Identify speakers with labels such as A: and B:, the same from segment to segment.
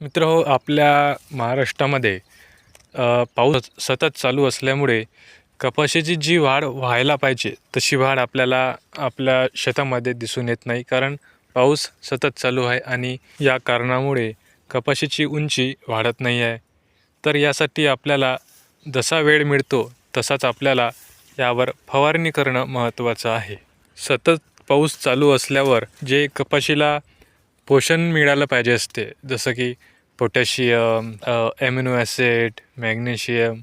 A: मित्र हो आपल्या महाराष्ट्रामध्ये पाऊस सतत चालू असल्यामुळे कपाशीची जी वाढ व्हायला पाहिजे तशी वाढ आपल्याला आपल्या शेतामध्ये दिसून येत नाही. कारण पाऊस सतत चालू आहे आणि या कारणामुळे कपाशीची उंची वाढत नाही आहे. तर यासाठी आपल्याला जसा वेळ मिळतो तसाच आपल्याला यावर फवारणी करणं महत्त्वाचं आहे. सतत पाऊस चालू असल्यावर जे कपाशीला पोषण मिळालं पाहिजे असते. जसं की potassium amino acid magnesium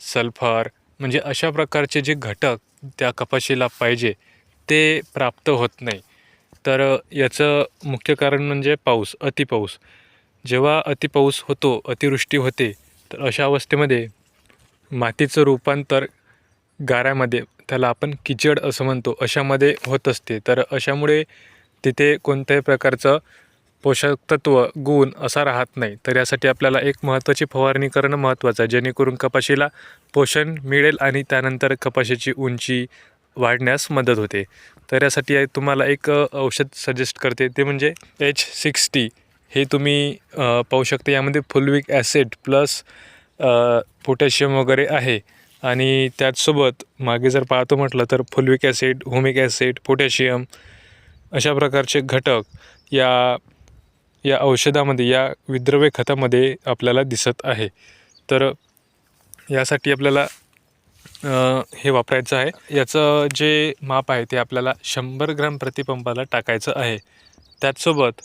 A: sulphur म्हणजे अशा प्रकारचे जे घटक त्या कपाशीला पाहिजे ते प्राप्त होत नाही. तर याचं मुख्य कारण म्हणजे पाऊस अतिपाऊस जेव्हा अतिपाऊस होतो अतिवृष्टी होते तर अशा अवस्थेमध्ये मातीचं रूपांतर गाऱ्यामध्ये त्याला आपण किचड असं म्हणतो अशामध्ये होत असते. तर अशामुळे तिथे कोणत्याही प्रकारचं पोषक तत्व गुण असा राहत नाही. तर यासाठी आपल्याला एक महत्त्वाची फवारणी करणं महत्त्वाचं आहे. जेणेकरून कपाशीला पोषण मिळेल आणि त्यानंतर कपाशीची उंची वाढण्यास मदत होते. तर यासाठी तुम्हाला एक औषध सजेस्ट करते. ते म्हणजे एच सिक्स्टी हे तुम्ही पाहू शकता. यामध्ये फुलविक ॲसिड प्लस पोटॅशियम वगैरे आहे. आणि त्याचसोबत मागे जर पाहतो म्हटलं तर fulvic acid humic acid potassium अशा प्रकारचे घटक या या औषधामध्ये या विद्रव्य खतामध्ये आपल्याला दिसत आहे. तर यासाठी आपल्याला हे वापरायचं आहे. याचं जे माप आहे ते आपल्याला शंभर ग्रॅम प्रतिपंपाला टाकायचं आहे. त्याचसोबत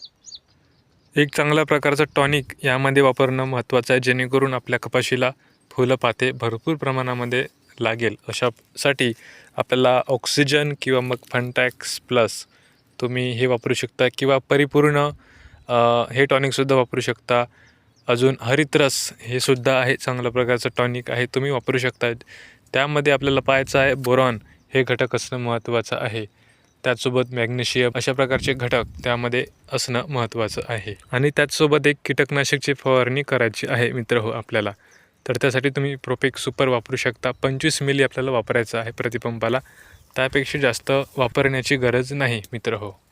A: एक चांगल्या प्रकारचं टॉनिक यामध्ये वापरणं महत्त्वाचं आहे जेणेकरून आपल्या कपाशीला फुलं पाते भरपूर प्रमाणामध्ये लागेल. अशासाठी आपल्याला ऑक्सिजन किंवा मग फनटॅक्स प्लस तुम्ही हे वापरू शकता किंवा परिपूर्ण हे टॉनिकसुद्धा वापरू शकता. अजून हरितरस हे सुद्धा आहे चांगल्या प्रकारचं टॉनिक आहे तुम्ही वापरू शकता. त्यामध्ये आपल्याला पाहायचं आहे बोरॉन हे घटक असणं महत्त्वाचं आहे. त्याचसोबत मॅग्नेशियम अशा प्रकारचे घटक त्यामध्ये असणं महत्त्वाचं आहे. आणि त्याचसोबत एक कीटकनाशकची फवारणी करायची आहे मित्र हो आपल्याला. तर त्यासाठी तुम्ही प्रोपेक सुपर वापरू शकता. पंचवीस मिली आपल्याला वापरायचं आहे प्रतिपंपाला. त्यापेक्षा जास्त वापरण्याची गरज नाही मित्र हो.